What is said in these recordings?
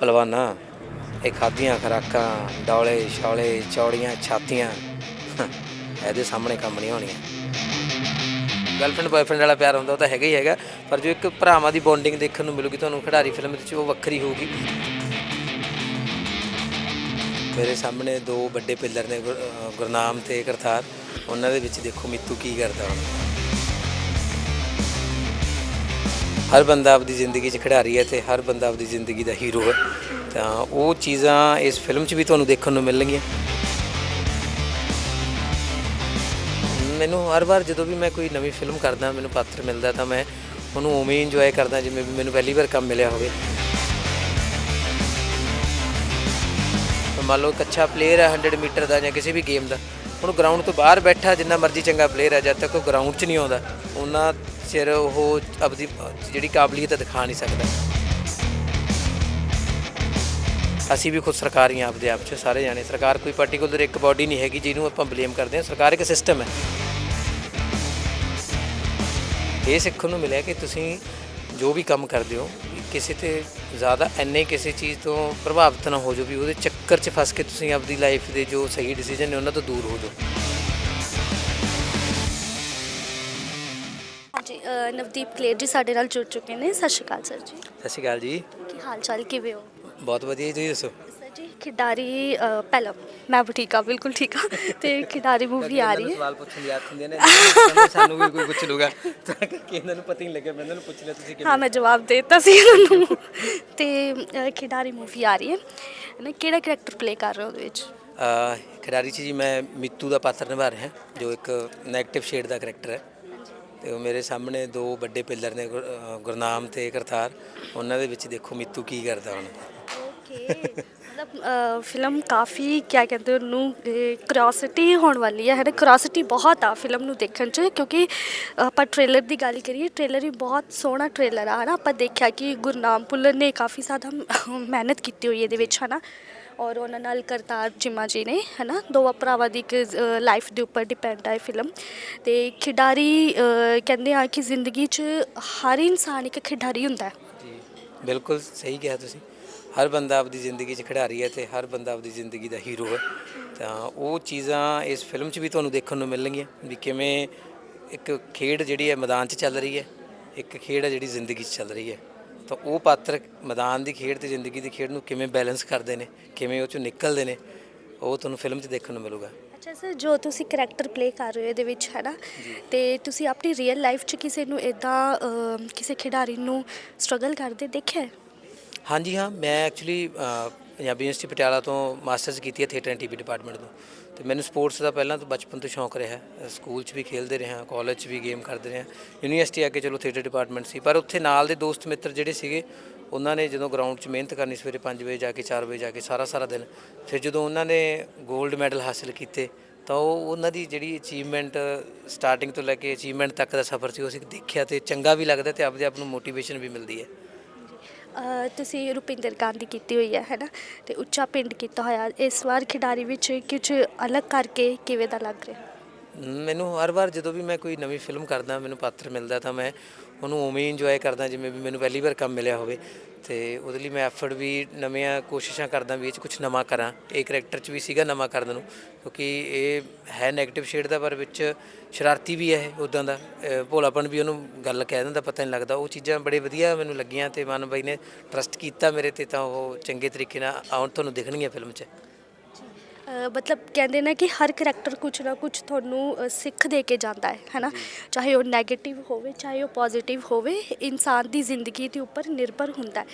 ਪਹਿਲਵਾਨਾਂ ਇਹ ਖਾਦੀਆਂ ਖਰਾਕਾਂ, ਡੌਲੇ ਛੌਲੇ ਚੌੜੀਆਂ ਛਾਤੀਆਂ। ਇਹਦੇ ਸਾਹਮਣੇ ਕੰਮ ਨਹੀਂ ਹੋਣੀਆਂ। ਗਰਲਫ੍ਰੈਂਡ ਬॉयਫ੍ਰੈਂਡ ਵਾਲਾ ਪਿਆਰ ਹੁੰਦਾ, ਉਹ ਤਾਂ ਹੈਗਾ ਹੀ ਹੈਗਾ। ਪਰ ਜੋ ਇੱਕ ਭਰਾਵਾਂ ਦੀ ਬੌਂਡਿੰਗ ਦੇਖਣ ਨੂੰ ਮਿਲੂਗੀ, ਤੁਹਾਨੂੰ ਖਿਡਾਰੀ ਫਿਲਮ ਵਿੱਚ ਉਹ ਵੱਖਰੀ ਹੋਊਗੀ। ਮੇਰੇ ਸਾਹਮਣੇ ਦੋ ਵੱਡੇ ਪਿੱਲਰ ਨੇ, ਗੁਰ- ਗੁਰਨਾਮ ਤੇ ਕਰਤਾਰ। ਉਹਨਾਂ ਦੇ ਵਿੱਚ ਦੇਖੋ, ਮਿੱਤੂ ਕੀ ਕਰਦਾ ਹੁਣ ਹਰ ਬੰਦਾ ਆਪਦੀ ਜ਼ਿੰਦਗੀ 'ਚ ਖਿਡਾਰੀ ਹੈ ਤੇ ਹਰ ਬੰਦਾ ਆਪਦੀ ਜ਼ਿੰਦਗੀ ਦਾ ਹੀਰੋ ਹੈ। ਤਾਂ ਉਹ ਚੀਜ਼ਾਂ ਇਸ ਫਿਲਮ 'ਚ ਵੀ ਤੁਹਾਨੂੰ ਦੇਖਣ ਨੂੰ ਮਿਲਣਗੀਆਂ। ਮੈਨੂੰ ਹਰ ਵਾਰ ਜਦੋਂ ਵੀ ਮੈਂ ਕੋਈ ਨਵੀਂ ਫਿਲਮ ਕਰਦਾ, ਮੈਨੂੰ ਪਾਤਰ ਮਿਲਦਾ ਤਾਂ ਮੈਂ ਉਹਨੂੰ ਉਵੇਂ ਹੀ ਇੰਜੋਏ ਕਰਦਾ ਜਿਵੇਂ ਵੀ ਮੈਨੂੰ ਪਹਿਲੀ ਵਾਰ ਕੰਮ ਮਿਲਿਆ ਹੋਵੇ। ਮੰਨ ਲਓ ਇੱਕ ਅੱਛਾ ਪਲੇਅਰ ਹੈ 100 ਮੀਟਰ ਦਾ ਜਾਂ ਕਿਸੇ ਵੀ ਗੇਮ ਦਾ। ਹੁਣ ਗਰਾਊਂਡ ਤੋਂ ਬਾਹਰ ਬੈਠਾ, ਜਿੰਨਾ ਮਰਜ਼ੀ ਚੰਗਾ ਪਲੇਅਰ ਹੈ, ਜਦ ਤੱਕ ਉਹ ਗਰਾਊਂਡ 'ਚ ਨਹੀਂ ਆਉਂਦਾ, ਉਹਨਾਂ ਚਿਰ ਉਹ ਆਪਦੀ, ਜਿਹੜੀ ਕਾਬਲੀਅਤ ਦਿਖਾ ਨਹੀਂ ਸਕਦਾ। ਅਸੀਂ ਵੀ ਖੁਦ ਸਰਕਾਰ ਹੀ ਹਾਂ ਆਪਦੇ ਆਪ 'ਚ ਸਾਰੇ ਜਾਣੇ। ਸਰਕਾਰ ਕੋਈ ਪਾਰਟਿਕੂਲਰ ਇੱਕ ਬਾਡੀ ਨਹੀਂ ਹੈਗੀ ਜਿਹਨੂੰ ਆਪਾਂ ਬਲੇਮ ਕਰਦੇ ਹਾਂ। ਸਰਕਾਰ ਇੱਕ ਸਿਸਟਮ ਹੈ। ਇਹ ਸਿੱਖਣ ਨੂੰ ਮਿਲਿਆ ਕਿ ਤੁਸੀਂ ਜੋ ਵੀ ਕੰਮ ਕਰਦੇ ਹੋ, ਕਿਸੇ ਤੇ ਜ਼ਿਆਦਾ ਐਨੇ ਕਿਸੇ ਚੀਜ਼ ਤੋਂ ਪ੍ਰਭਾਵਿਤ ਨਾ ਹੋ ਜਾਓ ਵੀ ਉਹਦੇ ਚੱਕਰ 'ਚ ਫਸ ਕੇ ਤੁਸੀਂ ਆਪਦੀ ਲਾਈਫ ਦੇ ਜੋ ਸਹੀ ਡਿਸੀਜਨ ਨੇ ਉਹਨਾਂ ਤੋਂ ਦੂਰ ਹੋ ਜਾਓ। ਅ, ਨਵਦੀਪ ਕਲੇਰ ਜੀ ਸਾਡੇ ਨਾਲ ਜੁੜ ਚੁੱਕੇ ਨੇ। ਸਤਿ ਸ਼੍ਰੀ ਅਕਾਲ ਸਰ ਜੀ। ਸਤਿ ਸ਼੍ਰੀ ਅਕਾਲ ਜੀ। ਕੀ ਹਾਲ ਚਾਲ ਕਿਵੇਂ ਹੋ? ਬਹੁਤ ਵਧੀਆ ਜੀ ਤੁਸੀਂ ਦੱਸੋ? ਸਰ ਜੀ ਖਿਡਾਰੀ ਅ, ਪਹਿਲਾਂ ਮੈਂ ਵੀ ਠੀਕ ਆ ਬਿਲਕੁਲ ਠੀਕ ਆ ਤੇ ਖਿਡਾਰੀ ਮੂਵੀ ਆ ਰਹੀ ਹੈ। ਸਵਾਲ ਪੁੱਛਣ ਦੀ ਆਦਤ ਹੁੰਦੀ ਹੈ ਨਾ ਸਾਨੂੰ ਵੀ ਕੋਈ ਪੁੱਛ ਲੂਗਾ ਤਾਂ ਕਿ ਇਹਨਾਂ ਨੂੰ ਪਤਾ ਹੀ ਨਹੀਂ ਲੱਗਿਆ ਮੈਂ ਇਹਨਾਂ ਨੂੰ ਪੁੱਛ ਲਿਆ ਤੁਸੀਂ ਹਾਂ ਮੈਂ ਜਵਾਬ ਦੇ ਦਿੱਤਾ ਸੀ ਉਹਨਾਂ ਨੂੰ। ਤੇ ਅ, ਖਿਡਾਰੀ ਮੂਵੀ ਆ ਰਹੀ ਹੈ। ਨਾ ਕਿਹੜਾ ਕਰੈਕਟਰ ਪਲੇ ਕਰ ਰਹੇ ਹੋ ਉਹਦੇ ਵਿੱਚ? ਅਹ ਖਿਡਾਰੀ 'ਚ ਜੀ ਮੈਂ ਮਿੱਤੂ ਦਾ ਪਾਤਰ ਨਿਭਾ ਰਿਹਾ ਜੋ ਇੱਕ 네ਗੇਟਿਵ ਸ਼ੇਡ ਦਾ ਕਰੈਕਟਰ ਹੈ। ਤੇ ਉਹ ਮੇਰੇ ਸਾਹਮਣੇ ਦੋ ਵੱਡੇ ਪਿੱਲਰ ਨੇ ਗੁਰ- ਅਹ ਗੁਰਨਾਮ ਤੇ ਕਰਤਾਰ। ਉਹਨਾਂ ਦੇ ਵਿੱਚ ਦੇਖੋ ਮਿੱਤੂ ਕੀ ਕਰਦਾ ਹੁਣ। ਓਕੇ। ਮਤਲਬ ਅ, ਫਿਲਮ ਕਾਫੀ ਕਿਆ ਕਹਿੰਦੇ ਉਹਨੂੰ ਕਰਿਓਸਿਟੀ ਹੋਣ ਵਾਲੀ ਹੈ ਹੈ ਨਾ ਕਰਿਓਸਿਟੀ ਬਹੁਤ ਆ ਫਿਲਮ ਨੂੰ ਦੇਖਣ 'ਚ ਕਿਉਂਕਿ ਆਪਾਂ ਟ੍ਰੇਲਰ ਦੀ ਗੱਲ ਕਰੀਏ ਟ੍ਰੇਲਰ ਵੀ ਬਹੁਤ ਸੋਹਣਾ ਟ੍ਰੇਲਰ ਆ ਹੈ ਨਾ ਆਪਾਂ ਦੇਖਿਆ ਕਿ ਗੁਰਨਾਮ ਭੁੱਲਰ ਨੇ ਕਾਫੀ ਜ਼ਿਆਦਾ ਮਿਹਨਤ ਕੀਤੀ ਹੋਈ ਇਹਦੇ ਵਿੱਚ ਹੈ ਨਾ ਔਰ ਉਹਨਾਂ ਨਾਲ ਕਰਤਾਰ ਚੀਮਾ ਜੀ ਨੇ ਹੈ ਨਾ ਦੋਵਾਂ ਭਰਾਵਾਂ ਦੀ ਇੱਕ ਲਾਈਫ ਦੇ ਉੱਪਰ ਡਿਪੈਂਡ ਹੈ ਫਿਲਮ ਤੇ ਖਿਡਾਰੀ ਕਹਿੰਦੇ ਆ ਕਿ ਜ਼ਿੰਦਗੀ 'ਚ ਹਰ ਇਨਸਾਨ ਇੱਕ ਖਿਡਾਰੀ ਹੁੰਦਾ ਹੈ। ਜੀ, ਬਿਲਕੁਲ ਸਹੀ ਕਿਹਾ ਤੁਸੀਂ। ਹਰ ਬੰਦਾ ਆਪਦੀ ਜ਼ਿੰਦਗੀ 'ਚ ਖਿਡਾਰੀ ਹੈ ਤੇ ਹਰ ਬੰਦਾ ਆਪਦੀ ਜ਼ਿੰਦਗੀ ਦਾ ਹੀਰੋ ਹੈ। ਤਾਂ ਉਹ ਚੀਜ਼ਾਂ ਇਸ ਫਿਲਮ 'ਚ ਵੀ ਤੁਹਾਨੂੰ ਦੇਖਣ ਨੂੰ ਮਿਲਣਗੀਆਂ ਵੀ ਕਿਵੇਂ ਇੱਕ ਖੇਡ ਜਿਹੜੀ ਹੈ ਮੈਦਾਨ 'ਚ ਚੱਲ ਰਹੀ ਹੈ, ਇੱਕ ਖੇਡ ਹੈ ਜਿਹੜੀ ਜ਼ਿੰਦਗੀ 'ਚ ਚੱਲ ਰਹੀ ਹੈ। ਤਾਂ ਉਹ ਪਾਤਰ ਮੈਦਾਨ ਦੀ ਖੇਡ ਤੇ ਜ਼ਿੰਦਗੀ ਦੀ ਖੇਡ ਨੂੰ ਕਿਵੇਂ ਬੈਲੈਂਸ ਕਰਦੇ ਨੇ ਕਿਵੇਂ ਉਹ 'ਚੋਂ ਨਿਕਲਦੇ ਨੇ ਉਹ ਤੁਹਾਨੂੰ ਫਿਲਮ 'ਚ ਦੇਖਣ ਨੂੰ ਮਿਲੂਗਾ। ਅੱਛਾ ਸਰ ਜੋ ਤੁਸੀਂ ਕਰੈਕਟਰ ਪਲੇ ਕਰ ਰਹੇ ਹੋ ਇਹਦੇ ਵਿੱਚ ਹੈ ਨਾ? ਤੇ ਤੁਸੀਂ ਆਪਣੀ ਰੀਅਲ ਲਾਈਫ 'ਚ ਕਿਸੇ ਨੂੰ ਇਦਾਂ ਕਿਸੇ ਖਿਡਾਰੀ ਨੂੰ ਸਟਰਗਲ ਕਰਦੇ ਦੇਖਿਆ ਹੈ? ਹਾਂਜੀ ਹਾਂ ਮੈਂ ਐਕਚੁਅਲੀ ਪੰਜਾਬੀ ਯੂਨੀਵਰਸਿਟੀ ਪਟਿਆਲਾ ਤੋਂ ਮਾਸਟਰਸ ਕੀਤੀ ਹੈ ਥੀਏਟਰ ਐਂਡ ਟੀਵੀ ਡਿਪਾਰਟਮੈਂਟ ਤੋਂ। ਤੇ ਮੈਨੂੰ ਸਪੋਰਟਸ ਦਾ ਪਹਿਲਾਂ ਤੋਂ ਬਚਪਨ ਤੋਂ ਸ਼ੌਂਕ ਰਿਹਾ। ਸਕੂਲ 'ਚ ਵੀ ਖੇਡਦੇ ਰਿਹਾ ਹਾਂ ਕਾਲਜ 'ਚ ਵੀ ਗੇਮ ਕਰਦੇ ਰਿਹਾ। ਯੂਨੀਵਰਸਿਟੀ ਆ ਕੇ ਚਲੋ ਥੀਏਟਰ ਡਿਪਾਰਟਮੈਂਟ ਸੀ, ਪਰ ਉੱਥੇ ਨਾਲ ਦੇ ਦੋਸਤ ਮਿੱਤਰ ਜਿਹੜੇ ਸੀਗੇ, ਉਹਨਾਂ ਨੇ ਜਦੋਂ ਗਰਾਊਂਡ 'ਚ ਮਿਹਨਤ ਕਰਨੀ ਸਵੇਰੇ 5 ਵਜੇ ਜਾ ਕੇ 4 ਵਜੇ ਜਾ ਕੇ ਸਾਰਾ ਸਾਰਾ ਦਿਨ, ਫਿਰ ਜਦੋਂ ਉਹਨਾਂ ਨੇ 골ਡ ਮੈਡਲ ਹਾਸਲ ਕੀਤੇ, ਤਾਂ ਉਹ ਉਹਨਾਂ ਦੀ ਜਿਹੜੀ ਅਚੀਵਮੈਂਟ ਸਟਾਰਟਿੰਗ ਤੋਂ ਲੈ ਕੇ ਅਚੀਵਮੈਂਟ ਤੱਕ ਦਾ ਸਫ਼ਰ ਸੀ, ਉਹ ਅਸੀਂ ਦੇਖਿਆ ਤੇ ਚੰਗਾ ਵੀ ਲੱਗਦਾ ਤੇ ਆਪਦੇ ਆਪ ਨੂੰ ਮੋਟੀਵੇਸ਼ਨ ਵੀ ਮਿਲਦੀ ਹੈ। ਤੁਸੀਂ ਰੁਪਿੰਦਰ ਗਾਂਧੀ ਕੀਤੀ ਹੋਈ ਹੈ ਹੈ ਨਾ ਤੇ ਉੱਚਾ ਪਿੰਡ ਕੀਤਾ ਹੋਇਆ। ਇਸ ਵਾਰ ਖਿਡਾਰੀ ਵਿੱਚ ਕੁਝ ਅਲੱਗ ਕਰਕੇ ਕਿਵੇਂ ਦਾ ਲੱਗ ਰਿਹਾ? ਮੈਨੂੰ ਹਰ ਵਾਰ ਜਦੋਂ ਵੀ ਮੈਂ ਕੋਈ ਨਵੀਂ ਫਿਲਮ ਕਰਦਾ, ਮੈਨੂੰ ਪਾਤਰ ਮਿਲਦਾ, ਤਾਂ ਮੈਂ ਉਹਨੂੰ ਉਵੇਂ ਹੀ ਇੰਜੋਏ ਕਰਦਾ ਜਿਵੇਂ ਵੀ ਮੈਨੂੰ ਪਹਿਲੀ ਵਾਰ ਕੰਮ ਮਿਲਿਆ ਹੋਵੇ। ਤੇ ਉਹਦੇ ਲਈ ਮੈਂ ਐਫਰਟ ਵੀ ਨਵੀਆਂ ਕੋਸ਼ਿਸ਼ਾਂ ਕਰਦਾ ਵੀ ਇਹ 'ਚ ਕੁਝ ਨਵਾਂ ਕਰਾਂ। ਇਹ ਕਰੈਕਟਰ 'ਚ ਵੀ ਸੀਗਾ ਨਵਾਂ ਕਰਨ ਨੂੰ। ਕਿਉਂਕਿ ਇਹ ਹੈ 네ਗੇਟਿਵ ਸ਼ੇਡ ਦਾ, ਪਰ ਵਿੱਚ ਸ਼ਰਾਰਤੀ ਵੀ ਹੈ ਇਹ ਉਦਾਂ ਦਾ। ਅਹ ਭੋਲਾਪਨ ਵੀ ਉਹਨੂੰ ਗੱਲ ਕਹਿ ਦਿੰਦਾ, ਪਤਾ ਨਹੀਂ ਲੱਗਦਾ। ਉਹ ਚੀਜ਼ਾਂ ਬੜੇ ਵਧੀਆ ਮੈਨੂੰ ਲੱਗੀਆਂ ਤੇ ਮਨ ਬਾਈ ਨੇ ਟਰਸਟ ਕੀਤਾ ਮੇਰੇ ਤੇ, ਤਾਂ ਉਹ ਚੰਗੇ ਤਰੀਕੇ ਨਾਲ ਆਉਣ, ਤੁਹਾਨੂੰ ਦਿਖਣਗੀਆਂ ਫਿਲਮ 'ਚ। ਮਤਲਬ ਕਹਿੰਦੇ ਨੇ ਕਿ ਹਰ ਕਰੈਕਟਰ ਕੁਝ ਨਾ ਕੁਝ ਤੁਹਾਨੂੰ ਅ, ਸਿੱਖ ਦੇ ਕੇ ਜਾਂਦਾ ਹੈ ਹੈ ਨਾ ਚਾਹੇ ਉਹ 네ਗੇਟਿਵ ਹੋਵੇ ਚਾਹੇ ਉਹ ਪੋਜ਼ਿਟਿਵ ਹੋਵੇ ਇਨਸਾਨ ਦੀ ਜ਼ਿੰਦਗੀ ਦੇ ਉੱਪਰ ਨਿਰਭਰ ਹੁੰਦਾ ਹੈ।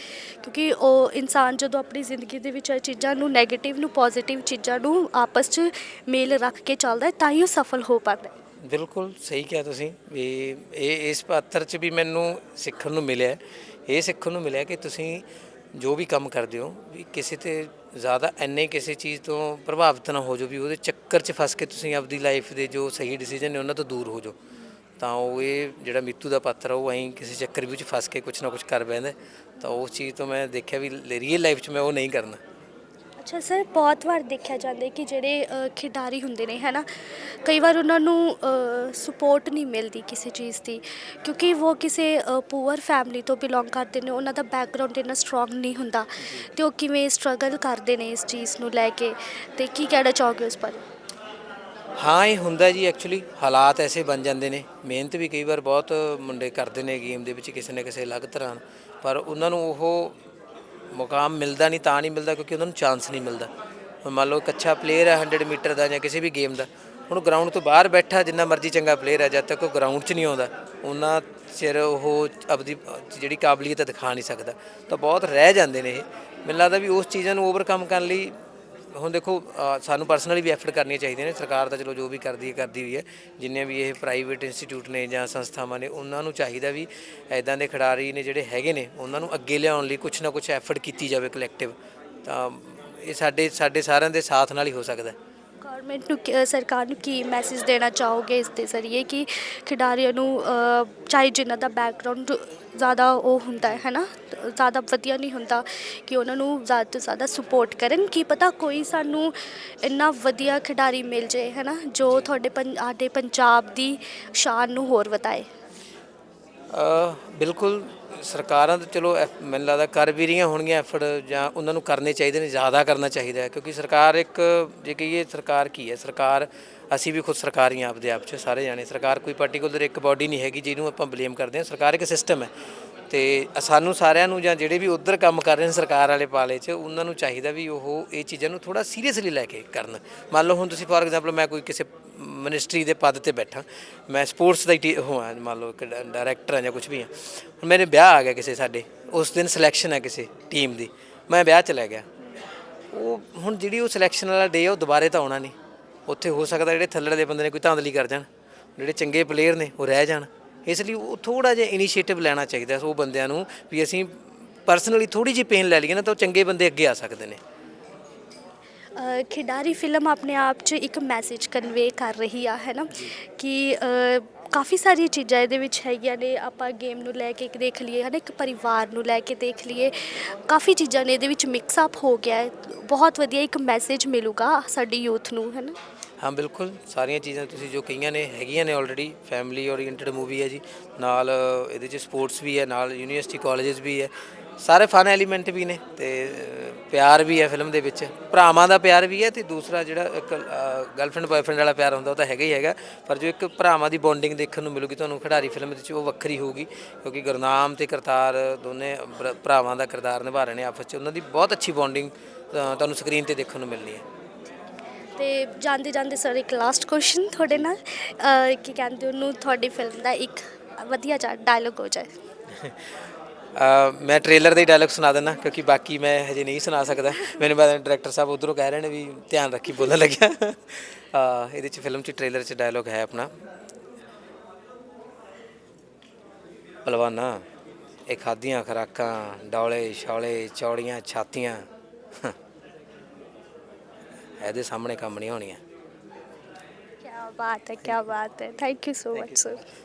ਕਿਉਂਕਿ ਉਹ ਇਨਸਾਨ ਜਦੋਂ ਆਪਣੀ ਜ਼ਿੰਦਗੀ ਦੇ ਵਿੱਚ ਇਹ ਚੀਜ਼ਾਂ ਨੂੰ 네ਗੇਟਿਵ ਨੂੰ ਪੋਜ਼ਿਟਿਵ ਚੀਜ਼ਾਂ ਨੂੰ ਆਪਸ 'ਚ ਮੇਲ ਰੱਖ ਕੇ ਚੱਲਦਾ ਹੈ ਤਾਂ ਹੀ ਉਹ ਸਫਲ ਹੋ ਪਾਉਂਦਾ ਹੈ। ਬਿਲਕੁਲ ਸਹੀ ਕਿਹਾ ਤੁਸੀਂ ਵੀ ਇਹ ਇਸ ਪਾਤਰ 'ਚ ਵੀ ਮੈਨੂੰ ਸਿੱਖਣ ਨੂੰ ਮਿਲਿਆ ਇਹ ਸਿੱਖਣ ਨੂੰ ਮਿਲਿਆ ਕਿ ਤੁਸੀਂ ਜੋ ਵੀ ਕੰਮ ਕਰਦੇ ਹੋ, ਵੀ ਕਿਸੇ ਤੇ ਜ਼ਿਆਦਾ ਐਨੇ ਕਿਸੇ ਚੀਜ਼ ਤੋਂ ਪ੍ਰਭਾਵਿਤ ਨਾ ਹੋ ਜਾਓ ਵੀ ਉਹਦੇ ਚੱਕਰ 'ਚ ਫਸ ਕੇ ਤੁਸੀਂ ਆਪਦੀ ਲਾਈਫ ਦੇ ਜੋ ਸਹੀ ਡਿਸੀਜਨ ਨੇ ਉਹਨਾਂ ਤੋਂ ਦੂਰ ਹੋ ਜਾਓ। ਤਾਂ ਉਹ ਇਹ ਜਿਹੜਾ ਮਿੱਤੂ ਦਾ ਪਾਤਰ ਆ, ਉਹ ਐਂ ਕਿਸੇ ਚੱਕਰ ਵਿੱਚ ਫਸ ਕੇ ਕੁਝ ਨਾ ਕੁਝ ਕਰ ਬੈਂਦਾ ਤਾਂ ਉਸ ਚੀਜ਼ ਤੋਂ ਮੈਂ ਦੇਖਿਆ ਵੀ ਰੀਅਲ ਲਾਈਫ 'ਚ ਮੈਂ ਉਹ ਨਹੀਂ ਕਰਨਾ। ਅੱਛਾ ਸਰ ਬਹੁਤ ਵਾਰ ਦੇਖਿਆ ਜਾਂਦਾ ਹੈ ਕਿ ਜਿਹੜੇ ਅ, ਖਿਡਾਰੀ ਹੁੰਦੇ ਨੇ ਹੈ ਨਾ ਕਈ ਵਾਰ ਉਹਨਾਂ ਨੂੰ ਸਪੋਰਟ ਨਹੀਂ ਮਿਲਦੀ ਕਿਸੇ ਚੀਜ਼ ਦੀ ਕਿਉਂਕਿ ਉਹ ਕਿਸੇ ਪੂਅਰ ਫੈਮਿਲੀ ਤੋਂ ਬਿਲੋਂਗ ਕਰਦੇ ਨੇ ਉਹਨਾਂ ਦਾ ਬੈਕਗ੍ਰਾਉਂਡ ਇੰਨਾ ਸਟਰੋਂਗ ਨਹੀਂ ਹੁੰਦਾ ਤੇ ਉਹ ਕਿਵੇਂ ਸਟਰਗਲ ਕਰਦੇ ਨੇ ਇਸ ਚੀਜ਼ ਨੂੰ ਲੈ ਕੇ ਤੇ ਕੀ ਕਹਿਣਾ ਚਾਹੋਗੇ ਉਸ ਬਾਰੇ? ਹਾਂ ਇਹ ਹੁੰਦਾ ਜੀ ਐਕਚੁਅਲੀ ਹਾਲਾਤ ਐਸੇ ਬਣ ਜਾਂਦੇ ਨੇ ਮਿਹਨਤ ਵੀ ਕਈ ਵਾਰ ਬਹੁਤ ਮੁੰਡੇ ਕਰਦੇ ਨੇ ਗੇਮ ਦੇ ਵਿੱਚ ਕਿਸੇ ਨਾ ਕਿਸੇ ਅਲੱਗ ਤਰ੍ਹਾਂ ਪਰ ਉਹਨਾਂ ਨੂੰ ਉਹ ਮੁਕਾਮ ਮਿਲਦਾ ਨਹੀਂ, ਤਾਂ ਨਹੀਂ ਮਿਲਦਾ ਕਿਉਂਕਿ ਉਹਨਾਂ ਨੂੰ ਚਾਂਸ ਨਹੀਂ ਮਿਲਦਾ। ਹੁਣ ਮੰਨ ਲਓ ਇੱਕ ਅੱਛਾ ਪਲੇਅਰ ਹੈ 100 ਮੀਟਰ ਦਾ ਜਾਂ ਕਿਸੇ ਵੀ ਗੇਮ ਦਾ, ਹੁਣ ਗਰਾਊਂਡ ਤੋਂ ਬਾਹਰ ਬੈਠਾ, ਜਿੰਨਾ ਮਰਜ਼ੀ ਚੰਗਾ ਪਲੇਅਰ ਹੈ, ਜਦ ਤੱਕ ਉਹ ਗਰਾਊਂਡ 'ਚ ਨਹੀਂ ਆਉਂਦਾ, ਉਹਨਾਂ ਚਿਰ ਉਹ ਆਪਦੀ ਜਿਹੜੀ ਕਾਬਲੀਅਤ ਦਿਖਾ ਨਹੀਂ ਸਕਦਾ। ਤਾਂ ਬਹੁਤ ਰਹਿ ਜਾਂਦੇ ਨੇ ਇਹ। ਮੈਨੂੰ ਲੱਗਦਾ ਵੀ ਉਸ ਚੀਜ਼ਾਂ ਨੂੰ ਓਵਰਕਮ ਕਰਨ ਲਈ ਹੁਣ ਦੇਖੋ ਸਾਨੂੰ ਪਰਸਨਲੀ ਵੀ ਐਫਰਟ ਕਰਨੀਆਂ ਚਾਹੀਦੀਆਂ ਨੇ। ਸਰਕਾਰ ਤਾਂ ਚਲੋ ਜੋ ਵੀ ਕਰਦੀ ਹੈ, ਕਰਦੀ ਹੋਈ ਹੈ। ਜਿੰਨੇ ਵੀ ਇਹ ਪ੍ਰਾਈਵੇਟ ਇੰਸਟੀਚਿਊਟ ਨੇ ਜਾਂ ਸੰਸਥਾਵਾਂ ਨੇ, ਉਹਨਾਂ ਨੂੰ ਚਾਹੀਦਾ ਵੀ ਐਦਾਂ ਦੇ ਖਿਡਾਰੀ ਨੇ ਜਿਹੜੇ ਹੈਗੇ ਨੇ, ਉਹਨਾਂ ਨੂੰ ਅੱਗੇ ਲਿਆਉਣ ਲਈ ਕੁਝ ਨਾ ਕੁਝ ਐਫਰਟ ਕੀਤੀ ਜਾਵੇ ਕਲੈਕਟਿਵ ਤਾਂ ਇਹ ਸਾਡੇ ਸਾਡੇ ਸਾਰਿਆਂ ਦੇ ਸਾਥ ਨਾਲ ਹੀ ਹੋ ਸਕਦਾ ਹੈ। ਗਵਰਨਮੈਂਟ ਨੂੰ ਕੀ- ਅ, ਸਰਕਾਰ ਨੂੰ ਕੀ ਮੈਸੇਜ ਦੇਣਾ ਚਾਹੋਗੇ ਇਸ ਦੇ ਜ਼ਰੀਏ ਕਿ ਖਿਡਾਰੀਆਂ ਨੂੰ ਅ, ਚਾਹੇ ਜਿਨ੍ਹਾਂ ਦਾ ਬੈਕਗ੍ਰਾਉਂਡ ਜ਼ਿਆਦਾ ਉਹ ਹੁੰਦਾ ਹੈ ਹੈ ਨਾ ਜ਼ਿਆਦਾ ਵਧੀਆ ਨਹੀਂ ਹੁੰਦਾ ਕਿ ਉਹਨਾਂ ਨੂੰ ਜ਼ਿਆਦਾ ਤੋਂ ਜ਼ਿਆਦਾ ਸਪੋਰਟ ਕਰਨ ਕੀ ਪਤਾ ਕੋਈ ਸਾਨੂੰ ਇੰਨਾ ਵਧੀਆ ਖਿਡਾਰੀ ਮਿਲ ਜਾਏ ਹੈ ਨਾ ਜੋ ਤੁਹਾਡੇ ਪੰ ਸਾਡੇ ਪੰਜਾਬ ਦੀ ਸ਼ਾਨ ਨੂੰ ਹੋਰ ਵਧਾਏ। ਬਿਲਕੁਲ ਸਰਕਾਰਾਂ ਤਾਂ ਚਲੋ ਐਫ- ਮੈਨੂੰ ਲੱਗਦਾ ਕਰ ਵੀ ਰਹੀਆਂ ਹੋਣਗੀਆਂ ਐਫਰਟ ਜਾਂ ਉਹਨਾਂ ਨੂੰ ਕਰਨੇ ਚਾਹੀਦੇ ਨੇ, ਜ਼ਿਆਦਾ ਕਰਨਾ ਚਾਹੀਦਾ ਹੈ, ਕਿਉਂਕਿ ਸਰਕਾਰ ਇੱਕ, ਜੇ ਕਹੀਏ ਸਰਕਾਰ ਕੀ ਹੈ? ਸਰਕਾਰ, ਅਸੀਂ ਵੀ ਖੁਦ ਸਰਕਾਰ ਹੀ ਹਾਂ, ਆਪਦੇ ਆਪ 'ਚ ਸਾਰੇ ਜਾਣੇ। ਸਰਕਾਰ ਕੋਈ ਪਾਰਟਿਕੂਲਰ ਇੱਕ ਬਾਡੀ ਨਹੀਂ ਹੈਗੀ ਜਿਹਨੂੰ ਆਪਾਂ ਬਲੇਮ ਕਰਦੇ ਹਾਂ। ਸਰਕਾਰ ਇੱਕ ਸਿਸਟਮ ਹੈ। ਤੇ ਸਾਨੂੰ ਸਾਰਿਆਂ ਨੂੰ ਜਾਂ ਜਿਹੜੇ ਵੀ ਉਧਰ ਕੰਮ ਕਰ ਰਹੇ ਨੇ ਸਰਕਾਰ ਵਾਲੇ ਪਾਲੇ 'ਚ, ਉਹਨਾਂ ਨੂੰ ਚਾਹੀਦਾ ਵੀ ਉਹ ਇਹ ਚੀਜ਼ਾਂ ਨੂੰ ਥੋੜਾ ਸੀਰੀਅਸਲੀ ਲੈ ਕੇ ਕਰਨ। ਮੰਨ ਲਓ ਹੁਣ ਤੁਸੀਂ ਫੋਰ ਐਗਜ਼ਾਮਪਲ ਮੈਂ ਕੋਈ ਕਿਸੇ ਮਿਨਿਸਟਰੀ ਦੇ ਪਦ ਤੇ ਬੈਠਾ, ਮੈਂ ਸਪੋਰਟਸ ਦਾ ਹੀ ਟੀ- ਉਹ ਹਾਂ, ਮੰਨ ਲਓ ਇੱਕ ਡਾਇਰੈਕਟਰ ਹਾਂ ਜਾਂ ਕੁਝ ਵੀ ਹਾਂ। ਹੁਣ ਮੇਰੇ ਵਿਆਹ ਆ ਗਿਆ ਕਿਸੇ ਸਾਡੇ, ਉਸ ਦਿਨ ਸਿਲੈਕਸ਼ਨ ਹੈ ਕਿਸੇ ਟੀਮ ਦੀ, ਮੈਂ ਵਿਆਹ 'ਚ ਲੈ ਗਿਆ। ਉਹ ਹੁਣ ਜਿਹੜੀ ਉਹ ਸਿਲੈਕਸ਼ਨ ਵਾਲਾ ਡੇ ਆ, ਉਹ ਦੁਬਾਰੇ ਤਾਂ ਆਉਣਾ ਨਹੀਂ। ਉੱਥੇ ਹੋ ਸਕਦਾ ਜਿਹੜੇ ਥੱਲੜੇ ਦੇ ਬੰਦੇ ਨੇ ਕੋਈ ਧਾਂਦਲੀ ਕਰ ਜਾਣ, ਜਿਹੜੇ ਚੰਗੇ ਪਲੇਅਰ ਨੇ, ਉਹ ਰਹਿ ਜਾਣ। ਇਸ ਲਈ ਉਹ ਥੋੜਾ ਜਿਹਾ ਇਨੀਸ਼ੀਏਟਿਵ ਲੈਣਾ ਚਾਹੀਦਾ ਉਹ ਬੰਦਿਆਂ ਨੂੰ ਵੀ ਅਸੀਂ ਪਰਸਨਲੀ ਥੋੜੀ ਜਿਹੀ ਪੇਨ ਲੈ ਲਈਏ ਨਾ ਤਾਂ ਉਹ ਚੰਗੇ ਬੰਦੇ ਅੱਗੇ ਆ ਸਕਦੇ ਨੇ। ਖਿਡਾਰੀ ਫਿਲਮ ਆਪਣੇ ਆਪ 'ਚ ਇੱਕ ਮੈਸੇਜ ਕਨਵੇ ਕਰ ਰਹੀ ਆ ਹੈ ਨਾ? ਕਿ ਕਾਫੀ ਸਾਰੀਆਂ ਚੀਜ਼ਾਂ ਇਹਦੇ ਵਿੱਚ ਹੈਗੀਆਂ ਨੇ ਆਪਾਂ ਗੇਮ ਨੂੰ ਲੈ ਕੇ ਇੱਕ ਦੇਖ ਲਈਏ ਹੈ ਨਾ ਇੱਕ ਪਰਿਵਾਰ ਨੂੰ ਲੈ ਕੇ ਦੇਖ ਲਈਏ। ਕਾਫੀ ਚੀਜ਼ਾਂ ਨੇ ਇਹਦੇ ਵਿੱਚ ਮਿਕਸ ਅਪ ਹੋ ਗਿਆ ਹੈ। ਬਹੁਤ ਵਧੀਆ ਇੱਕ ਮੈਸੇਜ ਮਿਲੂਗਾ ਸਾਡੀ ਯੂਥ ਨੂੰ ਹੈ ਨਾ? ਹਾਂ, ਬਿਲਕੁਲ। ਸਾਰੀਆਂ ਚੀਜ਼ਾਂ ਤੁਸੀਂ ਜੋ ਕਹੀਆਂ ਨੇ, ਹੈਗੀਆਂ ਨੇ ਆਲਰੇਡੀ ਫੈਮਿਲੀ ਓਰੀਐਂਟਡ ਮੂਵੀ ਹੈ ਜੀ। ਨਾਲ ਇਹਦੇ 'ਚ ਸਪੋਰਟਸ ਵੀ ਹੈ, ਨਾਲ ਯੂਨੀਵਰਸਿਟੀ ਕਾਲਜਸ ਵੀ ਹੈ। ਸਾਰੇ ਫਨ ਐਲੀਮੈਂਟ ਵੀ ਨੇ ਤੇ ਪਿਆਰ ਵੀ ਹੈ ਫਿਲਮ ਦੇ ਵਿੱਚ। ਭਰਾਵਾਂ ਦਾ ਪਿਆਰ ਵੀ ਹੈ ਤੇ ਦੂਸਰਾ ਜਿਹੜਾ ਇੱਕ ਗਰਲਫ੍ਰੈਂਡ ਬॉयਫ੍ਰੈਂਡ ਵਾਲਾ ਪਿਆਰ ਹੁੰਦਾ, ਉਹ ਤਾਂ ਹੈਗਾ ਹੀ ਹੈਗਾ। ਪਰ ਜੋ ਇੱਕ ਭਰਾਵਾਂ ਦੀ ਬੌਂਡਿੰਗ ਦੇਖਣ ਨੂੰ ਮਿਲੂਗੀ, ਤੁਹਾਨੂੰ ਖਿਡਾਰੀ ਫਿਲਮ ਦੇ ਵਿੱਚ ਉਹ ਵੱਖਰੀ ਹੋਊਗੀ। ਕਿਉਂਕਿ ਗੁਰਨਾਮ ਤੇ ਕਰਤਾਰ ਦੋਨੇ ਭਰਾਵਾਂ ਦਾ ਕਿਰਦਾਰ ਨਿਭਾ ਰਹੇ ਨੇ ਆਪਸ 'ਚ। ਉਹਨਾਂ ਦੀ ਬਹੁਤ ਅੱਛੀ ਬੌਂਡਿੰਗ ਤੁਹਾਨੂੰ ਸਕਰੀਨ ਤੇ ਦੇਖਣ ਨੂੰ ਮਿਲਣੀ ਹੈ। ਤੇ ਜਾਂਦੇ ਜਾਂਦੇ ਸਰ ਇੱਕ ਲਾਸਟ ਕੁਐਸਚਨ ਤੁਹਾਡੇ ਨਾਲ ਅ, ਕੀ ਕਹਿੰਦੇ ਉਹਨੂੰ ਤੁਹਾਡੀ ਫਿਲਮ ਦਾ ਇੱਕ ਵਧੀਆ ਜਿਹਾ ਡਾਇਲੋਗ ਹੋ ਜਾਏ। ਅ, ਮੈਂ ਟ੍ਰੇਲਰ ਦਾ ਹੀ ਡਾਇਲੌਗ ਸੁਣਾ ਦਿੰਦਾ ਕਿਉਂਕਿ ਬਾਕੀ ਮੈਂ ਹਜੇ ਨਹੀਂ ਸੁਣਾ ਸਕਦਾ। ਮੈਨੂੰ ਪਤਾ ਡਾਇਰੈਕਟਰ ਸਾਹਿਬ ਉਧਰੋਂ ਕਹਿ ਰਹੇ ਨੇ ਵੀ ਧਿਆਨ ਰੱਖੀ ਬੋਲਣ ਲੱਗਿਆ। ਅ, ਇਹਦੇ ਚ ਫਿਲਮ ਚ ਟ੍ਰੇਲਰ ਚ ਡਾਇਲੌਗ ਹੈ ਆਪਣਾ। ਪਹਿਲਵਾਨਾ ਇਹ ਖਾਦੀਆਂ ਖਰਾਕਾਂ ਡੌਲੇ ਛੌਲੇ ਚੌੜੀਆਂ ਛਾਤੀਆਂ। ਇਹਦੇ ਸਾਹਮਣੇ ਕੰਮ ਨਹੀਂ ਹੋਣੀਆਂ। ਕੀ ਬਾਤ ਹੈ ਕੀ ਬਾਤ ਹੈ। Thank you so much sir